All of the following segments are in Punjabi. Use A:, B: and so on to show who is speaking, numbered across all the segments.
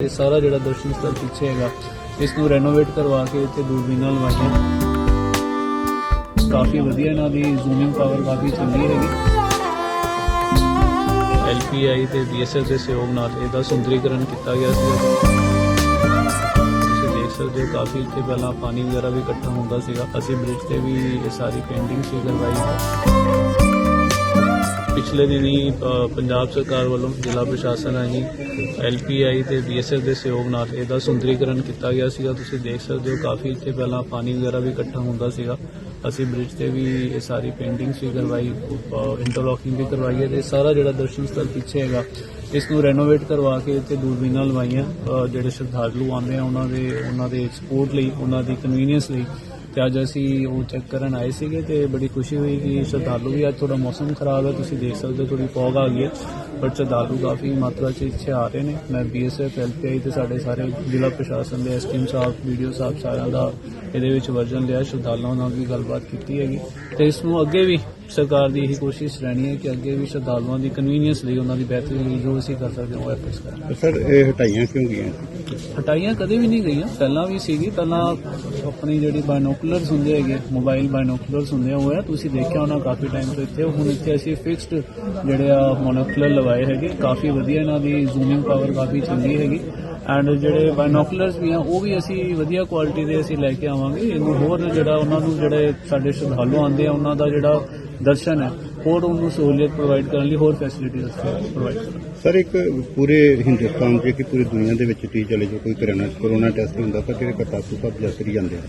A: ਇਹ ਸਾਰਾ ਜਿਹੜਾ ਦਰਸ਼ਨ ਸਥਲ ਪਿੱਛੇ ਹੈਗਾ, ਇਸ ਨੂੰ ਰੈਨੋਵੇਟ ਕਰਵਾ ਕੇ ਇੱਥੇ ਦੂਰਬੀਨਾਂ ਲਵਾਈਆਂ ਕਾਫੀ ਵਧੀਆ ਇਹਨਾਂ ਦੀ ਜ਼ੂਮਿੰਗ ਪਾਵਰ ਕਾਫੀ ਚੰਗੀ ਹੈਗੀ। ਐਲਪੀਆਈ ਤੇ ਬੀਐਸਐਫ ਦੇ ਸਹਿਯੋਗ ਨਾਲ ਇਹਦਾ ਸੁੰਦਰੀਕਰਨ ਕੀਤਾ ਗਿਆ ਸੀ। ਤੁਸੀਂ ਦੇਖ ਸਕਦੇ ਹੋ, ਕਾਫੀ ਇੱਥੇ ਪਹਿਲਾਂ ਪਾਣੀ ਵਗੈਰਾ ਵੀ ਇਕੱਠਾ ਹੁੰਦਾ ਸੀਗਾ। ਅਸੀਂ ਬ੍ਰਿਜ ਤੇ ਵੀ ਇਹ ਸਾਰੀ ਪੇਂਟਿੰਗ ਸੀ ਕਰਵਾਈ। ਪਿਛਲੇ ਦਿਨੀ ਪੰਜਾਬ ਸਰਕਾਰ ਵੱਲੋਂ ਜ਼ਿਲ੍ਹਾ ਪ੍ਰਸ਼ਾਸਨ ਰਾਹੀਂ ਐਲਪੀਆਈ ਤੇ ਬੀਐਸਐਫ ਦੇ ਸਹਿਯੋਗ ਨਾਲ ਇਹਦਾ ਸੁੰਦਰੀਕਰਨ ਕੀਤਾ ਗਿਆ ਸੀਗਾ। ਤੁਸੀਂ ਦੇਖ ਸਕਦੇ ਹੋ, ਕਾਫੀ ਇੱਥੇ ਪਹਿਲਾਂ ਪਾਣੀ ਵਗੈਰਾ ਵੀ ਇਕੱਠਾ ਹੁੰਦਾ ਸੀਗਾ। ਅਸੀਂ ਬ੍ਰਿਜ ਤੇ ਵੀ ਇਹ ਸਾਰੀ ਪੇਂਟਿੰਗਸ ਵੀ ਕਰਵਾਈ ਇੰਟਰਲੋਕਿੰਗ ਵੀ ਕਰਵਾਈ ਹੈ ਤੇ ਸਾਰਾ ਜਿਹੜਾ ਦਰਸ਼ਨ ਸਥਲ ਪਿੱਛੇ ਹੈਗਾ, ਇਸ ਨੂੰ ਰੈਨੋਵੇਟ ਕਰਵਾ ਕੇ ਇੱਥੇ ਦੂਰਬੀਨਾਂ ਲਵਾਈਆਂ ਜਿਹੜੇ ਸ਼ਰਧਾਲੂ ਆਉਂਦੇ ਆ ਉਹਨਾਂ ਦੇ ਉਹਨਾਂ ਦੇ ਸਪੋਰਟ ਲਈ, ਉਹਨਾਂ ਦੀ ਕਨਵੀਨੀਅੰਸ ਲਈ। ਤੇ ਅੱਜ ਅਸੀਂ ਉਹ ਚੈੱਕ ਕਰਨ ਆਏ ਸੀਗੇ ਤੇ ਬੜੀ ਖੁਸ਼ੀ ਹੋਈ ਕਿ ਸ਼ਰਧਾਲੂ ਵੀ ਅੱਜ ਥੋੜਾ ਮੌਸਮ ਖਰਾਬ ਹੈ, ਤੁਸੀਂ ਦੇਖ ਸਕਦੇ ਹੋ ਥੋੜੀ ਫੌਗ ਆ ਗਈ ਹੈ ਪਰ ਸ਼ਰਧਾਲੂ ਕਾਫੀ ਮਾਤਰਾ 'ਚ ਇੱਥੇ ਆ ਰਹੇ ਨੇ। ਮੈਂ ਬੀਐਸਐਫ ਐਲਪੀਆਈ ਤੇ ਸਾਡੇ ਸਾਰੇ ਜ਼ਿਲ੍ਹਾ ਪ੍ਰਸ਼ਾਸਨ ਦੇ ਐਸਟੀਐਮ ਸਾਹਿਬ ਵੀਡੀਓ ਸਾਹਿਬ ਸਾਰਿਆਂ ਦਾ ਇਹਦੇ ਵਿੱਚ ਵਰਜਨ ਲਿਆ, ਸ਼ਰਧਾਲੂਆਂ ਨਾਲ ਵੀ ਗੱਲਬਾਤ ਕੀਤੀ ਹੈਗੀ। ਤੇ ਇਸ ਨੂੰ ਅੱਗੇ ਵੀ ਸਰਕਾਰ ਦੀ ਇਹੀ ਕੋਸ਼ਿਸ਼ ਰਹਿਣੀ ਹੈ ਕਿ ਅੱਗੇ ਵੀ ਸ਼ਰਧਾਲੂਆਂ ਦੀ ਕਨਵੀਨੀਅੰਸ ਲਈ ਉਹਨਾਂ ਦੀ ਬਿਹਤਰੀ ਲਈ ਜੋ ਅਸੀਂ ਕਰ ਸਕਦੇ ਹਾਂ, ਉਹ ਐਫਰਟਸ ਕਰਾਂਗੇ।
B: ਸਰ, ਇਹ ਹਟਾਈਆਂ ਕਿਉਂ ਗਈਆਂ?
A: ਹਟਾਈਆਂ ਕਦੇ ਵੀ ਨਹੀਂ ਗਈਆਂ। ਪਹਿਲਾਂ ਵੀ ਸੀਗੀ, ਪਹਿਲਾਂ ਆਪਣੀ ਜਿਹੜੀ ਬਾਇਨੋਕੂਲਰਸ ਹੁੰਦੇ ਹੈਗੇ ਮੋਬਾਈਲ ਬਾਇਨੋਕੂਲਰਸ ਹੁੰਦੇ ਆ, ਉਹ ਆ। ਤੁਸੀਂ ਦੇਖਿਆ ਹੋਣਾ ਕਾਫੀ ਟਾਈਮ ਤੋਂ ਇੱਥੇ। ਹੁਣ ਇੱਥੇ ਅਸੀਂ ਫਿਕਸਡ ਜਿਹੜੇ ਆ ਮੋਨੋਕੂਲਰ ਲਵਾਏ ਹੈਗੇ। ਕਾਫੀ ਵਧੀਆ ਇਹਨਾਂ ਦੀ ਜ਼ੂਮਿੰਗ ਪਾਵਰ ਕਾਫੀ ਚੰਗੀ ਹੈਗੀ। ਐਂਡ ਜਿਹੜੇ ਬਾਇਨੋਕੂਲਰਸ ਵੀ ਆ, ਉਹ ਵੀ ਅਸੀਂ ਵਧੀਆ ਕੁਆਲਿਟੀ ਦੇ ਅਸੀਂ ਲੈ ਕੇ ਆਵਾਂਗੇ। ਇਹਨੂੰ ਹੋਰ ਜਿਹੜਾ ਉਹਨਾਂ ਨੂੰ ਜਿਹੜੇ ਸਾਡੇ ਸ਼ਰਧਾਲੂ ਆਉਂਦੇ ਆ, ਉਹਨਾਂ ਦਾ ਜਿਹੜਾ ਦਰਸ਼ਨ ਹੈ ਹੋਰ ਉਹਨੂੰ ਸਹੂਲਤ ਪ੍ਰੋਵਾਈਡ ਕਰਨ ਲਈ ਹੋਰ ਫੈਸਿਲਿਟੀਜ਼ ਪ੍ਰੋਵਾਈਡ ਕਰਾਂਗੇ।
B: ਸਰ, ਇੱਕ ਪੂਰੇ ਹਿੰਦੁਸਤਾਨ 'ਚ ਕਿ ਪੂਰੀ ਦੁਨੀਆ ਦੇ ਵਿੱਚ ਟੀ ਚਲੇ ਜੋ ਕੋਈ ਕਰੋਨਾ ਕਰੋਨਾ ਟੈਸਟ ਹੁੰਦਾ ਤਾਂ ਜਿਹੜੇ ਕਰਤਾਰਪੁਰ ਸਾਹਿਬ ਯਾਤਰੀ ਜਾਂਦੇ ਆ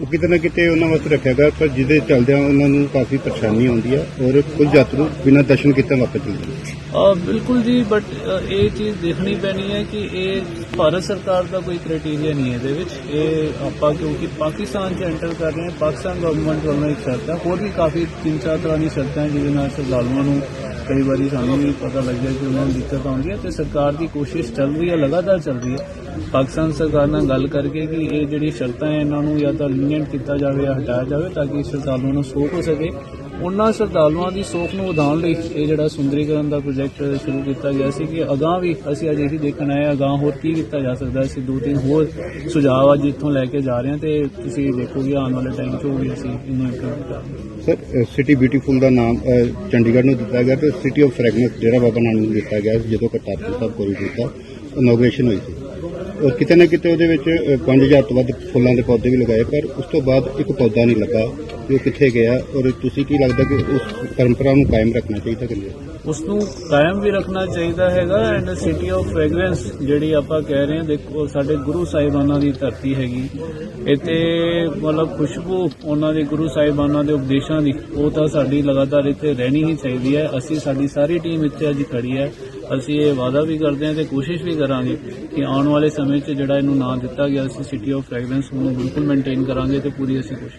B: ਉਹ ਕਿਤੇ ਨਾ ਕਿਤੇ ਉਹਨਾਂ ਵਾਸਤੇ ਰੱਖਿਆ ਗਿਆ, ਪਰ ਜਿਹਦੇ ਚੱਲਦਿਆਂ ਉਹਨਾਂ ਨੂੰ ਕਾਫੀ ਪਰੇਸ਼ਾਨੀ ਆਉਂਦੀ ਆ ਔਰ ਕੁਝ ਯਾਤਰੂ ਬਿਨਾਂ ਦਰਸ਼ਨ ਕੀਤੇ ਵਾਪਸ ਚਲੇ ਜਾਂਦੇ ਆ।
A: ਬਿਲਕੁਲ ਜੀ ਬਟ ਇਹ ਚੀਜ਼ ਦੇਖਣੀ ਪੈਣੀ ਹੈ ਕਿ ਇਹ ਭਾਰਤ ਸਰਕਾਰ ਦਾ ਕੋਈ ਕ੍ਰਾਈਟੇਰੀਆ ਨਹੀਂ ਹੈ ਇਹਦੇ ਵਿੱਚ ਇਹ ਆਪਾਂ ਕਿਉਂਕਿ ਪਾਕਿਸਤਾਨ 'ਚ ਐਂਟਰ ਕਰ ਰਹੇ ਹਾਂ, ਪਾਕਿਸਤਾਨ ਗਵਰਨਮੈਂਟ ਵੱਲੋਂ ਇੱਕ ਸ਼ਰਤ ਹੈ ਹੋਰ ਵੀ ਕਾਫੀ ਤਿੰਨ ਚਾਰ ਤਰ੍ਹਾਂ ਦੀ ਸ਼ਰਤਾਂ ਜਿਹਦੇ ਨਾਲ ਸ਼ਰਧਾਲੂਆਂ ਨੂੰ ਕਈ ਵਾਰੀ ਸਾਨੂੰ ਵੀ ਪਤਾ ਲੱਗਦਾ ਕਿ ਉਹਨਾਂ ਨੂੰ ਦਿੱਕਤ ਆਉਂਦੀ ਹੈ ਤੇ ਸਰਕਾਰ ਦੀ ਕੋਸ਼ਿਸ਼ ਚੱਲ ਰਹੀ ਹੈ, ਲਗਾਤਾਰ ਚੱਲ ਰਹੀ ਹੈ। ਪਾਕਿਸਤਾਨ ਸਰਕਾਰ ਨਾਲ ਗੱਲ ਕਰਕੇ ਕਿ ਇਹ ਜਿਹੜੀ ਸ਼ਰਤਾਂ ਹੈ, ਇਹਨਾਂ ਨੂੰ ਜਾਂ ਤਾਂ ਲੀਨੀਅੰਟ ਕੀਤਾ ਜਾਵੇ ਜਾਂ ਹਟਾਇਆ ਜਾਵੇ ਤਾਂ ਕਿ ਸ਼ਰਧਾਲੂਆਂ ਨੂੰ ਸੋਖ ਹੋ ਸਕੇ। ਉਹਨਾਂ ਸ਼ਰਧਾਲੂਆਂ ਦੀ ਸੋਖ ਨੂੰ ਵਧਾਉਣ ਲਈ ਇਹ ਜਿਹੜਾ ਸੁੰਦਰੀਕਰਨ ਦਾ ਪ੍ਰੋਜੈਕਟ ਸ਼ੁਰੂ ਕੀਤਾ ਗਿਆ ਸੀ ਕਿ ਅਗਾਹ ਵੀ ਅਸੀਂ ਅੱਜ ਇਹੀ ਦੇਖਣ ਆਏ ਹਾਂ, ਅਗਾਂਹ ਹੋਰ ਕੀ ਕੀਤਾ ਜਾ ਸਕਦਾ ਅਸੀਂ ਦੋ ਤਿੰਨ ਹੋਰ ਸੁਝਾਅ ਅੱਜ ਇੱਥੋਂ ਲੈ ਕੇ ਜਾ ਰਹੇ ਹਾਂ ਤੇ ਤੁਸੀਂ ਦੇਖੋਗੇ ਆਉਣ ਵਾਲੇ ਟਾਈਮ 'ਚ ਉਹ ਵੀ ਅਸੀਂ ਇਹਨੂੰ ਇੰਪਲੀਮੈਂਟ ਕਰਾਂਗੇ
B: ਸਰ ਸਿਟੀ ਬਿਊਟੀਫੁਲ ਦਾ ਨਾਮ ਚੰਡੀਗੜ੍ਹ ਨੂੰ ਦਿੱਤਾ ਗਿਆ ਤੇ city of fragrance Dera Baba Nanak ਨੂੰ ਦਿੱਤਾ ਗਿਆ ਸੀ ਜਦੋਂ ਕਰਤਾਰਪੁਰ ਸਾਹਿਬ ਕੋਰੀਡੋਰ ਦਾ ਇਨੋਗ੍ਰੇਸ਼ਨ ਹੋਈ ਸੀ। ਔਰ ਕਿਤੇ ਨਾ ਕਿਤੇ ਉਹਦੇ ਵਿੱਚ ਅ, 5000 ਤੋਂ ਵੱਧ ਫੁੱਲਾਂ ਦੇ ਪੌਦੇ ਵੀ ਲਗਾਏ ਪਰ ਉਸ ਤੋਂ ਬਾਅਦ ਇੱਕ ਪੌਦਾ ਨਹੀਂ ਲੱਗਾ। ਕਿ ਉਹ ਕਿੱਥੇ ਗਿਆ ਔਰ ਤੁਸੀਂ ਕੀ ਲੱਗਦਾ ਕਿ ਉਸ ਪਰੰਪਰਾ ਨੂੰ ਕਾਇਮ ਰੱਖਣਾ ਚਾਹੀਦਾ ਕਿ ਨਹੀਂ?
A: ਉਸ ਨੂੰ ਕਾਇਮ ਵੀ ਰੱਖਣਾ ਚਾਹੀਦਾ ਹੈਗਾ ਐਂਡ ਸਿਟੀ ਆਫ ਫ੍ਰੈਗਰੈਂਸ ਜਿਹੜੀ ਆਪਾਂ ਕਹਿ ਰਹੇ ਹਾਂ, ਦੇਖੋ ਸਾਡੇ ਗੁਰੂ ਸਾਹਿਬਾਨਾਂ ਦੀ ਧਰਤੀ ਹੈਗੀ। ਇੱਥੇ ਮਤਲਬ ਖੁਸ਼ਬੂ ਉਹਨਾਂ ਦੇ ਗੁਰੂ ਸਾਹਿਬਾਨਾਂ ਦੇ ਉਪਦੇਸ਼ਾਂ ਦੀ, ਉਹ ਤਾਂ ਸਾਡੀ ਲਗਾਤਾਰ ਇੱਥੇ ਰਹਿਣੀ ਹੀ ਚਾਹੀਦੀ ਹੈ। ਅਸੀਂ ਸਾਡੀ ਸਾਰੀ ਟੀਮ ਇੱਥੇ ਅੱਜ ਖੜੀ ਹੈ। ਅਸੀਂ ਇਹ ਵਾਅਦਾ ਵੀ ਕਰਦੇ ਹਾਂ ਤੇ ਕੋਸ਼ਿਸ਼ ਵੀ ਕਰਾਂਗੇ ਕਿ ਆਉਣ ਵਾਲੇ ਸਮੇਂ 'ਚ ਜਿਹੜਾ ਇਹਨੂੰ ਨਾਂ ਦਿੱਤਾ ਗਿਆ, ਅਸੀਂ ਸਿਟੀ ਆਫ ਫ੍ਰੈਗਰੈਂਸ ਨੂੰ ਬਿਲਕੁਲ ਮੇਨਟੇਨ ਕਰਾਂਗੇ ਤੇ ਪੂਰੀ ਅਸੀਂ ਕੋਸ਼ਿਸ਼